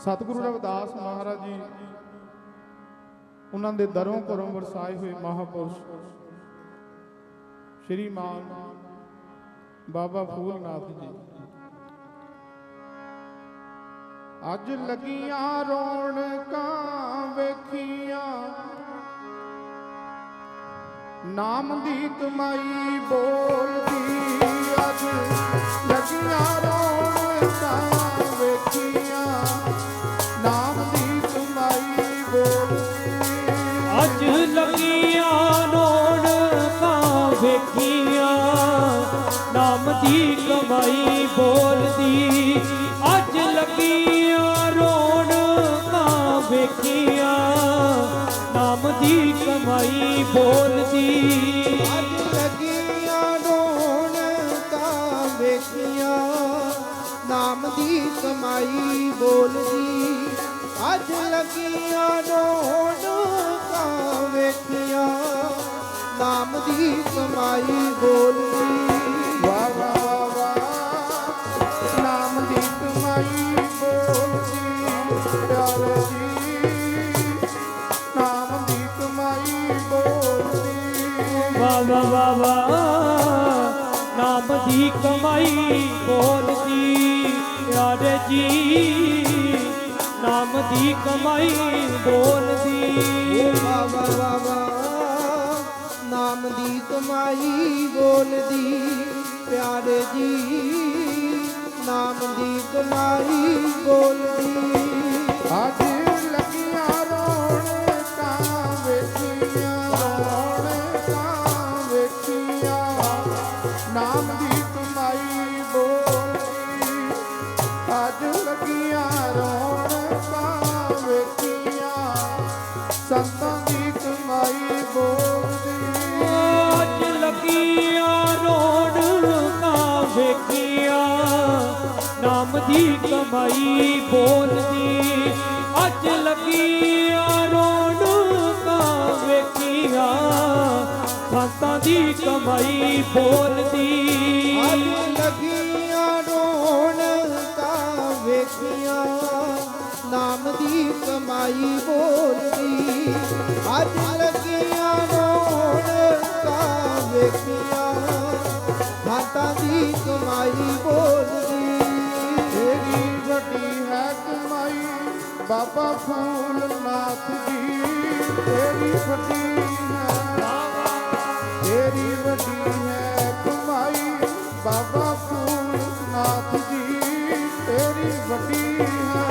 ਸਤਿਗੁਰੂ ਰਵਿਦਾਸ ਮਹਾਰਾਜ ਜੀ, ਉਹਨਾਂ ਦੇ ਦਰੋਂ ਘਰੋਂ ਵਰਸਾਏ ਹੋਏ ਮਹਾਪੁਰਸ਼, ਸ਼੍ਰੀ ਮਾਨ ਬਾਬਾ ਫੂਲਨਾਥ ਜੀ। ਅੱਜ ਲੱਗੀਆਂ ਰੌਣਕਾਂ ਵੇਖੀਆਂ, ਨਾਮ ਦੀ ਕਮਾਈ ਬੋਲਦੀ। ਅੱਜ ਲੱਗੀਆਂ ਰੌਣਕਾਂ ਅੱਜ ਲੱਗੀਆਂ ਰੌਣਕਾਂ ਵੇਖੀਆਂ। ਨਾਮ ਦੀ ਕਮਾਈ ਬੋਲਦੀ, ਅੱਜ ਲੱਗੀਆਂ ਰੋਣ ਰੌਣਕਾਂ ਵੇਖੀਆਂ। ਨਾਮ ਦੀ ਕਮਾਈ ਬੋਲਦੀ, ਅੱਜ ਲੱਗੀਆਂ ਰੋਣ ਰੌਣਕਾਂ ਵੇਖੀਆਂ। ਨਾਮ ਦੀ ਕਮਾਈ ਬੋਲਦੀ, ਅੱਜ ਲੱਗੀਆਂ ਰੌਣਕਾਂ ਵੇਖਿਆ, ਨਾਮ ਦੀ ਕਮਾਈ ਬੋਲਦੀ। ਵਾਹ ਵਾਹ ਵਾਹ, ਨਾਮ ਦੀ ਕਮਾਈ ਬੋਲਦੀ, ਪਿਆਰੇ ਜੀ ਨਾਮ ਦੀ ਕਮਾਈ ਬੋਲਦੀ। ਵਾ ਵਾ ਵਾ ਨਾਮ ਦੀ ਕਮਾਈ ਬੋਲ ਨਾਮ ਦੀ ਕਮਾਈ ਬੋਲਦੀ ਵਾ ਵਾ ਵਾ ਵਾ ਨਾਮ ਦੀ ਕਮਾਈ ਬੋਲਦੀ ਪਿਆਰੇ ਜੀ। ਨਾਮ ਦੀ ਕਮਾਈ ਬੋਲਦੀ ਦੀ ਕਮਾਈ ਬੋਲਦੀ। ਅੱਜ ਲੱਗੀਆਂ ਰੌਣਕਾਂ ਵੇਖੀਆਂ, ਸੰਤਾਂ ਦੀ ਕਮਾਈ ਬੋਲਦੀ। ਅੱਜ ਲੱਗੀਆਂ ਰੋਣ ਰੌਣਕਾਂ ਵੇਖੀਆਂ, ਨਾਮ ਦੀ ਕਮਾਈ ਬੋਲਦੀ। ਅੱਜ ਲੱਗੀਆਂ ਬਾਬਾ ਫੂਲਨਾਥ ਜੀ, ਤੇਰੀ ਵੱਡੀ ਹੈ ਤੇਰੀ ਵੱਡੀ ਹੈ ਕਮਾਈ। ਬਾਬਾ ਫੂਲਨਾਥ ਜੀ, ਤੇਰੀ ਵੱਡੀ ਹੈ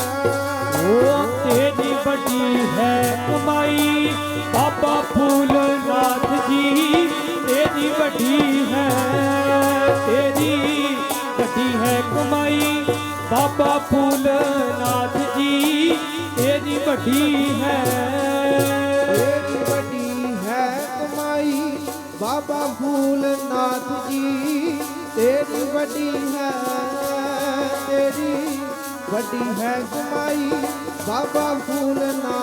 ਉਹ ਤੇਰੀ ਵੱਡੀ ਹੈ ਕਮਾਈ, ਬਾਬਾ ਫੂਲਨਾਥ ਜੀ, ਤੇਰੀ ਵੱਡੀ ਹੈ ਤੇਰੀ ਵੱਡੀ ਹੈ ਕਮਾਈ। ਬਾਬਾ ਫੂਲਨਾਥ ਨਾਥ ਵੱਡੀ ਹੈ। ਤੇਰੀ ਵੱਡੀ ਹੈ ਕਮਾਈ, ਬਾਬਾ ਫੂਲਨਾਥ ਜੀ। ਤੇਰੀ ਵੱਡੀ ਹੈ ਤੇਰੀ, ਵੱਡੀ ਹੈ ਕਮਾਈ, ਬਾਬਾ ਫੂਲਨਾਥ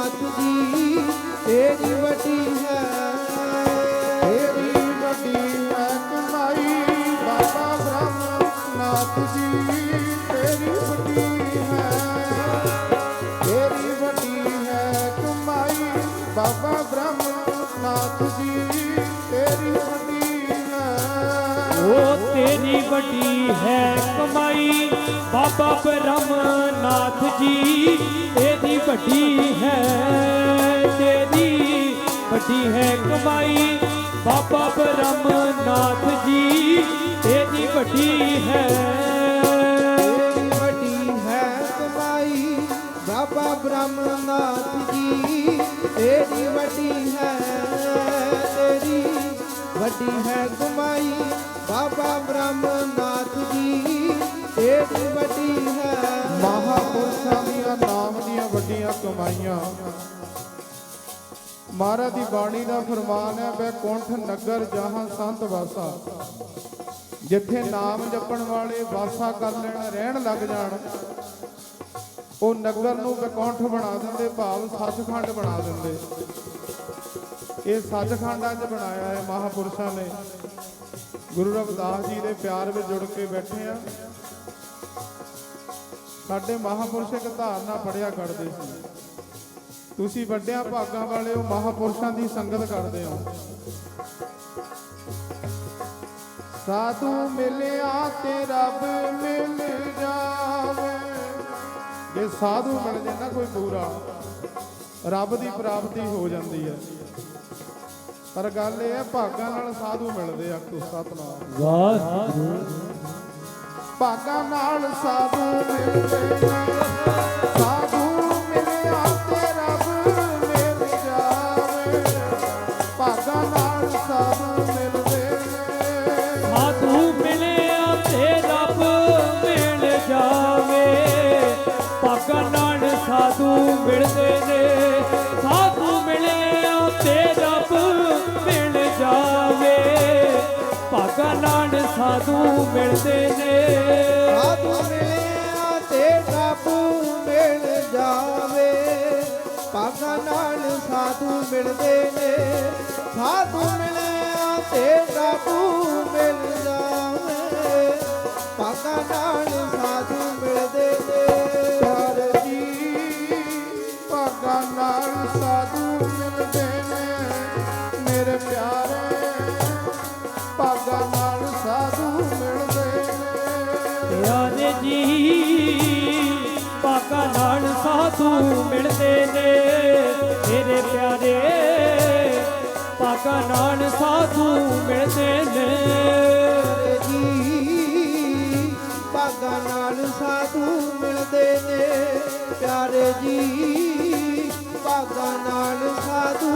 ਉਹ ਤੇਰੀ ਵੱਡੀ ਹੈ ਕਮਾਈ, ਬਾਬਾ ਬ੍ਰਹਮਨਾਥ ਜੀ। ਇਹਦੀ ਵੱਡੀ ਹੈ, ਤੇਰੀ ਵੱਡੀ ਹੈ ਕਮਾਈ, ਬਾਬਾ ਬ੍ਰਹਮਨਾਥ ਜੀ। ਇਹਦੀ ਵੱਡੀ ਹੈ। ਵੱਡੀ ਹੈ ਕਮਾਈ, ਬਾਬਾ ਬ੍ਰਹਮਨਾਥ ਜੀ। ਇਹਦੀ ਵੱਡੀ ਹੈ ਵੱਡੀ ਹੈ ਕਮਾਈ ਬਾਬਾ ਬ੍ਰਹਮਨਾਥ ਜੀ। ਤੇਰੀ ਵੱਡੀ ਹੈ। ਮਹਾਪੁਰਸ਼ਾਂ ਦੀਆਂ ਨਾਮ ਦੀਆਂ ਵੱਡੀਆਂ ਕਮਾਈਆਂ। ਮਹਾਰਾਜ ਦੀ ਬਾਣੀ ਦਾ ਫਰਮਾਨ ਹੈ ਬੈਕੁੰਠ ਨਗਰ ਜਹਾਂ ਸੰਤ ਵਾਸਾ। ਜਿੱਥੇ ਨਾਮ ਜਪਣ ਵਾਲੇ ਵਾਸਾ ਕਰ ਲੈਣ, ਰਹਿਣ ਲੱਗ ਜਾਣ, ਉਹ ਨਗਰ ਨੂੰ ਬੈਕੁੰਠ ਬਣਾ ਦਿੰਦੇ, ਭਾਵ ਸੱਚਖੰਡ ਬਣਾ ਦਿੰਦੇ। ਇਹ ਸੱਚਖੰਡਾਂ 'ਚ ਬਣਾਇਆ ਹੈ ਮਹਾਪੁਰਸ਼ਾਂ ਨੇ। ਗੁਰੂ ਰਵਿਦਾਸ ਜੀ ਦੇ ਪਿਆਰ ਵਿੱਚ ਜੁੜ ਕੇ ਬੈਠੇ ਆ ਸਾਡੇ ਮਹਾਪੁਰਸ਼ ਇੱਕ ਧਾਰਨਾ ਪੜਿਆ ਕਰਦੇ ਸੀ। ਤੁਸੀਂ ਵੱਡਿਆਂ ਭਾਗਾਂ ਵਾਲੇ ਹੋ ਮਹਾਪੁਰਸ਼ਾਂ ਦੀ ਸੰਗਤ ਕਰਦੇ ਹੋ। ਸਾਧੂ ਮਿਲਿਆ ਤੇ ਰੱਬ ਮਿਲ ਜਾਵੇ। ਜੇ ਸਾਧੂ ਮਿਲ ਜੇ ਨਾ ਕੋਈ ਪੂਰਾ, ਰੱਬ ਦੀ ਪ੍ਰਾਪਤੀ ਹੋ ਜਾਂਦੀ ਹੈ। ਪਰ ਗੱਲ ਇਹ ਹੈ ਭਾਗਾਂ ਨਾਲ ਸਾਧੂ ਮਿਲਦੇ ਆ ਕੋ ਸਤਨਾਮ। ਵਾਹਿਗੁਰੂ ਭਾਗਾਂ ਨਾਲ ਸਾਧੂ ਮਿਲਦੇ ਨੇ ਸਾਧੂ ਮਿਲਿਆ ਜਾਵੇ। ਭਾਗਾਂ ਨਾਲ ਸਾਧੂ ਮਿਲਦੇ ਨੇ। ਸਾਧੂ ਮਿਲਦੇ ਨੇ। ਸਾਧੂ ਮਿਲਿਆ ਤੇ ਰੱਬ ਮਿਲ ਜਾਵੇ। ਭਾਗਾਂ ਨਾਲ ਸਾਧੂ ਮਿਲਦੇ ਨੇ। ਸਾਧੂ ਮਿਲਿਆ ਤੇ ਰੱਬ ਮਿਲ ਜਾਵੇ। ਭਾਗਾਂ ਨਾਲ ਨਾਲ ਸਾਧੂ ਮਿਲਦੇ ਨੇ ਮੇਰੇ ਪਿਆਰੇ ਭਾਗਾਂ ਨਾਲ ਸਾਧੂ ਮਿਲਦੇ ਨੇ। ਜੀ ਭਾਗਾਂ ਨਾਲ ਸਾਧੂ ਮਿਲਦੇ ਨੇ, ਪਿਆਰੇ ਜੀ ਭਾਗਾਂ ਨਾਲ ਸਾਧੂ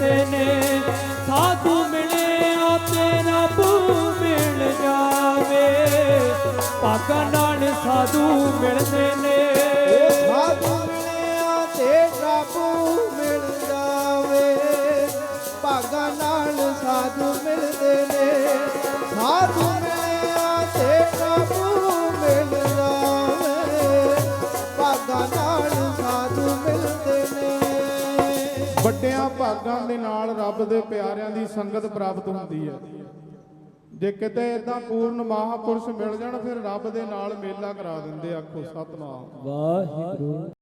ਸਾਧੂ ਨੇ। ਸਾਧੂ ਮਿਲਿਆ ਤੇ ਰੱਬ ਮਿਲ ਜਾਵੇ। ਭਾਗਾਂ ਨਾਲ ਸਾਧੂ ਮਿਲਦੇ ਨੇ। ਸਾਧੂ ਮਿਲਿਆ ਤੇ ਰੱਬ ਮਿਲ ਜਾਵੇ। ਭਾਗਾਂ ਨਾਲ ਸਾਧੂ ਮਿਲਦੇ ਨੇ। ਸਾਧੂ ਭਾਗਾਂ ਦੇ ਨਾਲ ਰੱਬ ਦੇ ਪਿਆਰਿਆਂ ਦੀ ਸੰਗਤ ਪ੍ਰਾਪਤ ਹੁੰਦੀ ਹੈ। ਜੇ ਕਿਤੇ ਇਦਾਂ ਪੂਰਨ ਮਹਾਪੁਰਸ਼ ਮਿਲ ਜਾਣ, ਫਿਰ ਰੱਬ ਦੇ ਨਾਲ ਮੇਲਾ ਕਰਾ ਦਿੰਦੇ ਆਖੋ ਸਤਨਾਮ। ਵਾਹਿਗੁਰੂ।